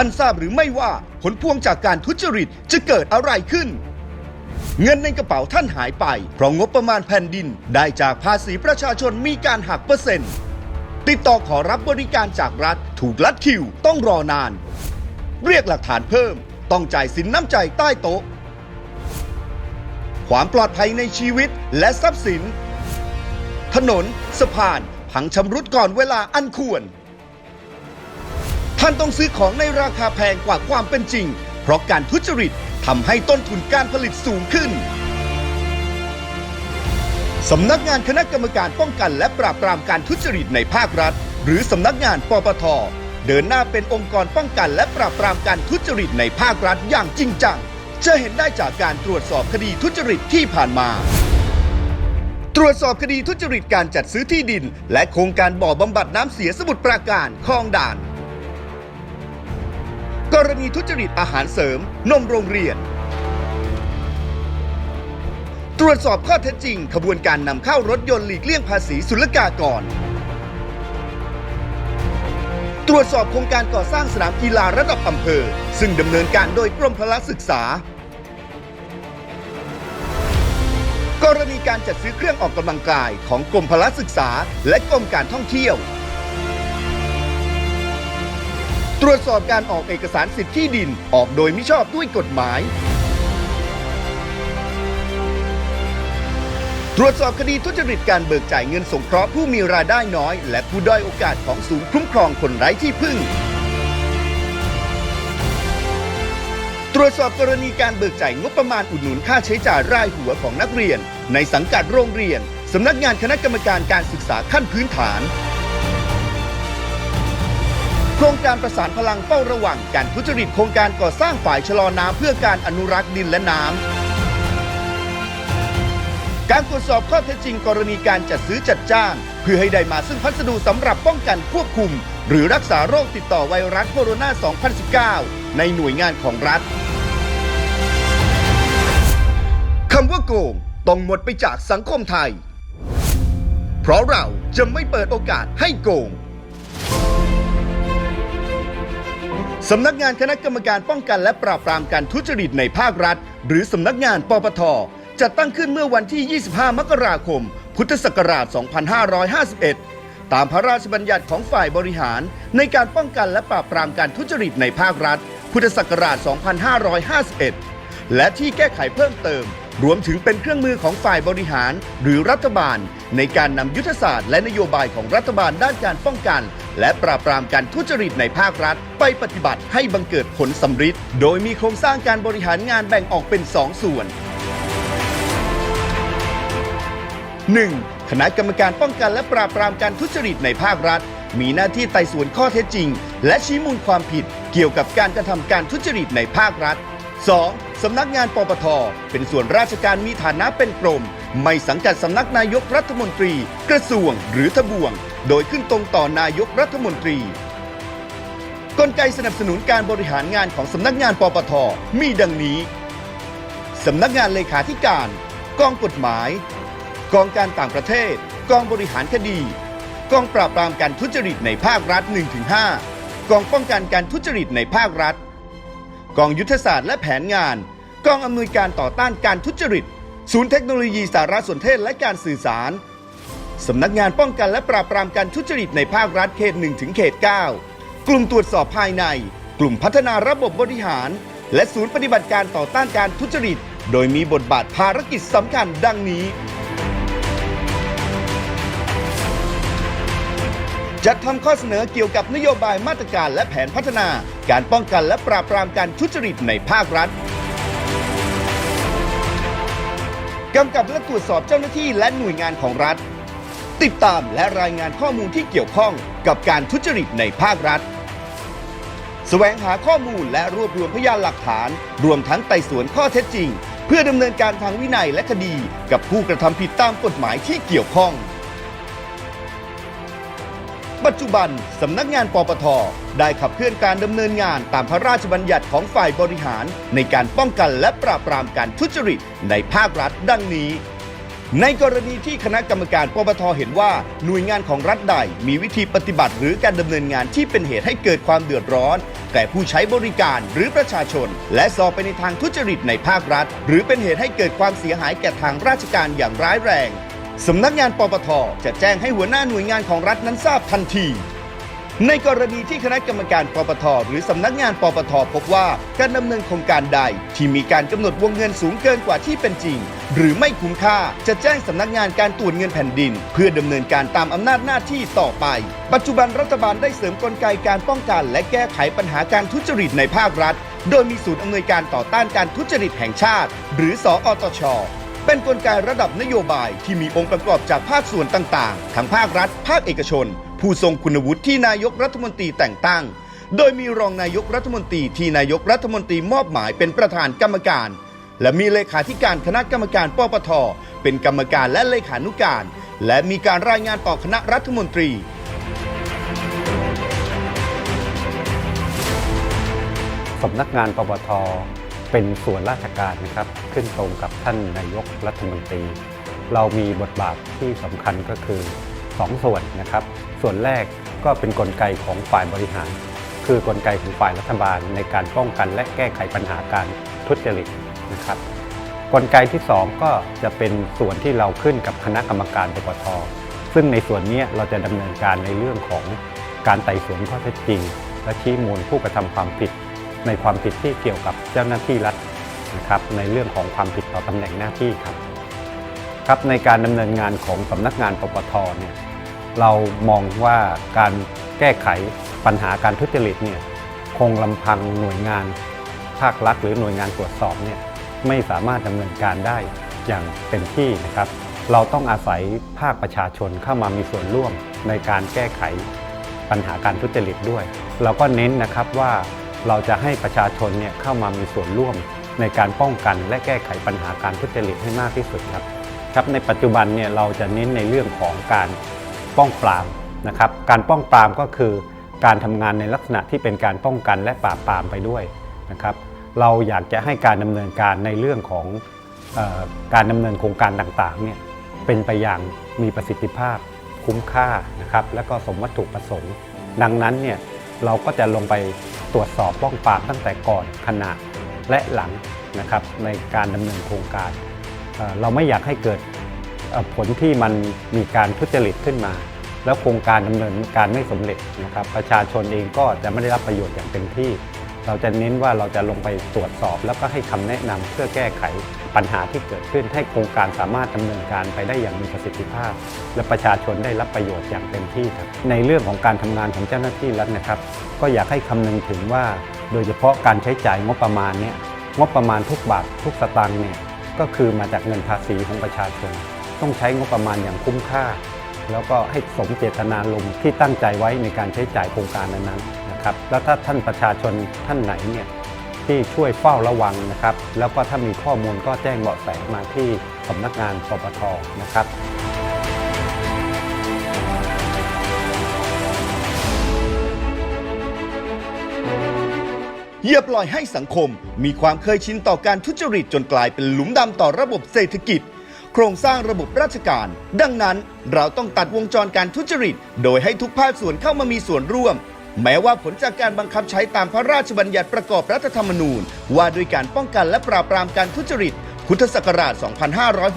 ท่านทราบหรือไม่ว่าผลพวงจากการทุจริตจะเกิดอะไรขึ้น เงินในกระเป๋าท่านหายไป เพราะงบประมาณแผ่นดิน ได้จากภาษีประชาชนมีการหักเปอร์เซ็นต์ ติดต่อขอรับบริการจากรัฐ ถูกลัดคิวต้องรอนาน เรียกหลักฐานเพิ่ม ต้องจ่ายสินน้ำใจใต้โต๊ะ ความปลอดภัยในชีวิตและทรัพย์สิน ถนน สะพาน พังชำรุดก่อนเวลาอันควร ท่านต้องซื้อของในราคาแพงกว่าความเป็นจริง เพราะการทุจริตทำให้ต้นทุนการผลิตสูงขึ้นสำนักงานคณะกรรมการป้องกันและปราบปรามการทุจริตในภาครัฐ หรือสำนักงานปปท เดินหน้าเป็นองค์กรป้องกันและปราบปรามการทุจริตในภาครัฐอย่างจริงจัง จะเห็นได้จากการตรวจสอบคดีทุจริตที่ผ่านมา ตรวจสอบคดีทุจริตการจัดซื้อที่ดิน และโครงการบ่อบำบัดน้ำเสียสมุทรปราการคลองด่าน กรณีทุจริตอาหารเสริม นมโรงเรียน ตรวจสอบข้อเท็จจริง ขบวนการนำเข้ารถยนต์หลีกเลี่ยงภาษีศุลกากร ตรวจสอบโครงการก่อสร้างสนามกีฬาระดับอำเภอ ซึ่งดำเนินการโดยกรมพละศึกษา กรณีการจัดซื้อเครื่องออกกำลังกายของกรมพละศึกษา และกรมการท่องเที่ยว ตรวจสอบการออกเอกสารสิทธิที่ดินออกโดยมิชอบด้วยกฎหมาย ตรวจสอบคดีทุจริตการเบิกจ่ายเงินสงเคราะห์ผู้มีรายได้น้อย และผู้ด้อยโอกาสของศูนย์คุ้มครองคนไร้ที่พึ่ง ตรวจสอบกรณีการเบิกจ่ายงบประมาณอุดหนุนค่าใช้จ่ายรายหัวของนักเรียน ในสังกัดโรงเรียนสำนักงานคณะกรรมการการศึกษาขั้นพื้นฐาน โครงการประสานพลังเฝ้าระวังการทุจริตโครงการก่อสร้างฝ่ายชะลอน้ำเพื่อการอนุรักษ์ดินและน้ำ การตรวจสอบข้อเท็จจริงกรณีการจัดซื้อจัดจ้าง เพื่อให้ได้มาซึ่งพัสดุสำหรับป้องกันควบคุม หรือรักษาโรคติดต่อไวรัสโคโรนา 2019 ในหน่วยงานของรัฐคำว่าโกงต้องหมดไปจากสังคมไทย เพราะเราจะไม่เปิดโอกาสให้โกง สำนักงานคณะกรรมการป้องกันและปราบปรามการทุจริตในภาครัฐ หรือสำนักงานปปทจัดตั้งขึ้นเมื่อวันที่ 25 มกราคม พุทธศักราช 2551 ตามพระราชบัญญัติของฝ่ายบริหาร ในการป้องกันและปราบปรามการทุจริตในภาครัฐ พุทธศักราช 2551 และที่แก้ไขเพิ่มเติม รวมถึงเป็นเครื่องมือของฝ่ายบริหารหรือรัฐบาล ในการนำยุทธศาสตร์และนโยบายของรัฐบาลด้านการป้องกัน และปราบปรามการทุจริตในภาครัฐ ไปปฏิบัติให้บังเกิดผลสำฤทธิ์โดยมีโครงสร้างการบริหารงานแบ่งออกเป็น 2 ส่วน 1. คณะกรรมการป้องกันและปราบปรามการทุจริตในภาครัฐ มีหน้าที่ไต่สวนข้อเท็จจริง และชี้มูลความผิดเกี่ยวกับการกระทำการทุจริตในภาครัฐ 2. สำนักงานปปท เป็นส่วนราชการมีฐานะเป็นกรม ไม่สังกัดสำนักนายกรัฐมนตรี กระทรวงหรือทบวง โดยขึ้นตรงต่อนายกรัฐมนตรี กลไกสนับสนุนการบริหารงานของสำนักงานปปท มีดังนี้สำนักงานเลขาธิการ กองกฎหมาย กองการต่างประเทศ กองบริหารคดี กองปราบปรามการทุจริตในภาครัฐ 1-5 กองป้องกันการทุจริตในภาครัฐ กองยุทธศาสตร์และแผนงาน กองอำนวยการต่อต้านการทุจริต ศูนย์เทคโนโลยีสารสนเทศและการสื่อสาร สำนักงานป้องกันและปราบปรามการทุจริตในภาครัฐเขต1ถึงเขต 9 กลุ่มตรวจสอบภายใน กลุ่มพัฒนาระบบบริหาร และศูนย์ปฏิบัติการต่อต้านการทุจริต โดยมีบทบาทภารกิจสำคัญดังนี้ จัดทำข้อเสนอเกี่ยวกับนโยบายมาตรการและแผนพัฒนา การป้องกันและปราบปรามการทุจริตในภาครัฐกำกับและตรวจสอบเจ้าหน้าที่และหน่วยงานของรัฐ ติดตามและรายงานข้อมูลที่เกี่ยวข้องกับการทุจริตในภาครัฐแสวงหาข้อมูลและรวบรวมพยานหลักฐาน รวมทั้งไต่สวนข้อเท็จจริง เพื่อดำเนินการทางวินัยและคดี กับผู้กระทำผิดตามกฎหมายที่เกี่ยวข้อง ปัจจุบันสำนักงานปปท ได้ขับเคลื่อนการดำเนินงานตามพระราชบัญญัติของฝ่ายบริหาร ในการป้องกันและปราบปรามการทุจริตในภาครัฐดังนี้ ในกรณีที่คณะกรรมการปปทเห็นว่าหน่วยงานของรัฐใดมีวิธีปฏิบัติหรือการดำเนินงานที่เป็นเหตุให้เกิดความเดือดร้อน แก่ผู้ใช้บริการหรือประชาชน และสอบไปในทางทุจริตในภาครัฐ หรือเป็นเหตุให้เกิดความเสียหายแก่ทางราชการอย่างร้ายแรง สำนักงานปปทจะแจ้งให้หัวหน้าหน่วยงานของรัฐนั้นทราบทันที ในกรณีที่คณะกรรมการปปทหรือสำนักงานปปทพบว่าการดำเนินโครงการใดที่มีการกำหนดวงเงินสูงเกินกว่าที่เป็นจริง หรือไม่คุ้มค่าจะแจ้งสำนักงานการตรวจเงินแผ่นดิน เพื่อดำเนินการตามอำนาจหน้าที่ต่อไป ปัจจุบันรัฐบาลได้เสริมกลไกการป้องกัน และแก้ไขปัญหาการทุจริตในภาครัฐ โดยมีศูนย์อำนวยการต่อต้านการทุจริตแห่งชาติ หรือสออตช เป็นกลไกระดับนโยบายที่มีองค์ประกอบจากภาคส่วนต่างๆ ทั้งภาครัฐ ภาคเอกชน ผู้ทรงคุณวุฒิที่นายกรัฐมนตรีแต่งตั้ง โดยมีรองนายกรัฐมนตรีที่นายกรัฐมนตรีมอบหมายเป็นประธานกรรมการ และมีเลขาธิการคณะกรรมการปปท เป็นกรรมการและเลขานุการ และมีการรายงานต่อคณะรัฐมนตรี สำนักงานปปท เป็นส่วนราชการนะครับ ขึ้นตรงกับท่านนายกรัฐมนตรี เรามีบทบาทที่สำคัญก็คือสองส่วนนะครับ ส่วนแรกก็เป็นกลไกของฝ่ายบริหาร คือกลไกของฝ่ายรัฐบาลในการป้องกันและแก้ไขปัญหาการทุจริตนะครับกลไกที่ 2 ก็จะเป็นส่วนที่เราขึ้นกับคณะกรรมการปปทซึ่งในส่วนนี้เราจะดำเนินการในเรื่องของการไต่สวนข้อเท็จจริง และชี้มูลผู้กระทำความผิด ในความผิดที่เกี่ยวกับเจ้าหน้าที่รัฐนะครับในเรื่องของความผิดต่อตำแหน่งหน้าที่ครับครับในการดำเนินงานของสำนักงานปปทเนี่ยเรามองว่าการแก้ไขปัญหาการทุจริตเนี่ยคงลำพังหน่วยงานภาครัฐหรือหน่วยงานตรวจสอบเนี่ยไม่สามารถดำเนินการได้อย่างเต็มที่นะครับ เราต้องอาศัยภาคประชาชนเข้ามามีส่วนร่วมในการแก้ไขปัญหาการทุจริตด้วย เราก็เน้นนะครับว่า เราจะให้ประชาชนเนี่ยเข้ามามีส่วนร่วมในการป้องกันและแก้ไขปัญหาการทุจริตให้มากที่สุดครับครับในปัจจุบันเนี่ยเราจะเน้นในเรื่องของการป้องปรามนะครับการป้องปรามก็คือการทำงานในลักษณะที่เป็นการป้องกันและปราบปรามไปด้วยนะครับเราอยากจะให้การดำเนินการในเรื่องของออการดำเนินโครงการต่างๆเนี่ยเป็นไปอย่างมีประสิทธิภาพคุ้มค่านะครับและก็สมวัตถุประสงค์ ดังนั้นเนี่ย เราก็จะลงไปตรวจสอบป้องปรามตั้งแต่ก่อนขณะและหลังนะครับในการดำเนินโครงการเเราไม่อยากให้เกิดผลที่มันมีการทุจริตขึ้นมา แล้วโครงการดำเนินการไม่สำเร็จนะครับประชาชนเองก็จะไม่ได้รับประโยชน์อย่างเต็มที่ เราจะเน้นว่าเราจะลงไปตรวจสอบ แล้วก็ให้คำแนะนำเพื่อแก้ไขปัญหาที่เกิดขึ้น ให้โครงการสามารถดำเนินการไปได้อย่างมีประสิทธิภาพ และประชาชนได้รับประโยชน์อย่างเต็มที่ครับในเรื่องของการทำงานของเจ้าหน้าที่รัฐนะครับ ก็อยากให้คำนึงถึงว่า โดยเฉพาะการใช้จ่ายงบประมาณเนี่ยงบประมาณทุกบาททุกสตางค์เนี่ยก็คือมาจากเงินภาษีของประชาชน ต้องใช้งบประมาณอย่างคุ้มค่า แล้วก็ให้สมเจตนารมณ์ที่ตั้งใจไว้ในการใช้จ่ายโครงการนั้นๆน ครับแล้วถ้าท่านประชาชนท่านไหนเนี่ยที่ช่วยเฝ้าระวังนะครับ แล้วก็ถ้ามีข้อมูลก็แจ้งเบาะแสมาที่สำนักงานปปทนะครับอย่าปล่อยให้สังคม มีความเคยชินต่อการทุจริตจนกลายเป็นหลุมดำต่อระบบเศรษฐกิจ โครงสร้างระบบราชการ ดังนั้นเราต้องตัดวงจรการทุจริต โดยให้ทุกภาคส่วนเข้ามามีส่วนร่วม แม้ว่าผลจากการบังคับใช้ตามพระราชบัญญัติประกอบรัฐธรรมนูญ ว่าด้วยการป้องกันและปราบปรามการทุจริต พุทธศักราช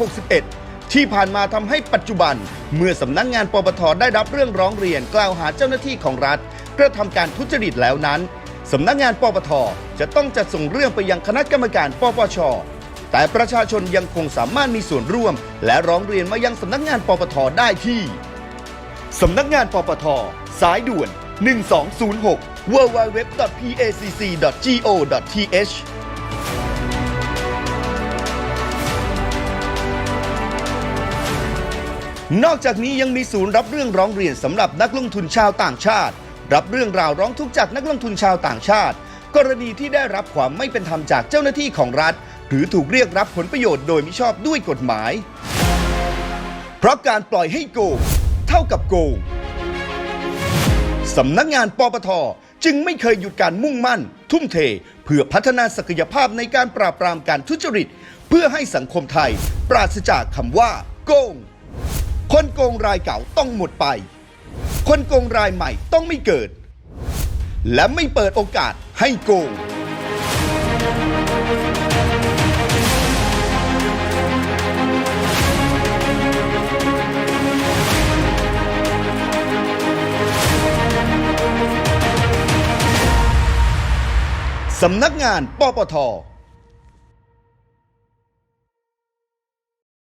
2561 ที่ผ่านมาทำให้ปัจจุบัน เมื่อสำนักงานปปทได้รับเรื่องร้องเรียนกล่าวหาเจ้าหน้าที่ของรัฐกระทำการทุจริตแล้วนั้นสำนักงานปปทจะต้องจัดส่งเรื่องไปยังคณะกรรมการปปช แต่ประชาชนยังคงสามารถมีส่วนร่วม และร้องเรียนมายังสำนักงานปปทได้ที่สำนักงานปปท สายด่วน 1206 www.pacc.go.th นอกจากนี้ยังมีศูนย์รับเรื่องร้องเรียนสำหรับนักลงทุนชาวต่างชาติ รับเรื่องราวร้องทุกข์จากนักลงทุนชาวต่างชาติ กรณีที่ได้รับความไม่เป็นธรรมจากเจ้าหน้าที่ของรัฐ หรือถูกเรียกรับผลประโยชน์โดยมิชอบด้วยกฎหมาย เพราะการปล่อยให้โกงเท่ากับโกง สำนักงานปปท จึงไม่เคยหยุดการมุ่งมั่น ทุ่มเท เพื่อพัฒนาศักยภาพในการปราบปรามการทุจริต เพื่อให้สังคมไทย ปราศจากคำว่า โกง คนโกงรายเก่าต้องหมดไป คนโกงรายใหม่ต้องไม่เกิด และไม่เปิดโอกาสให้โกง สำนักงานปปท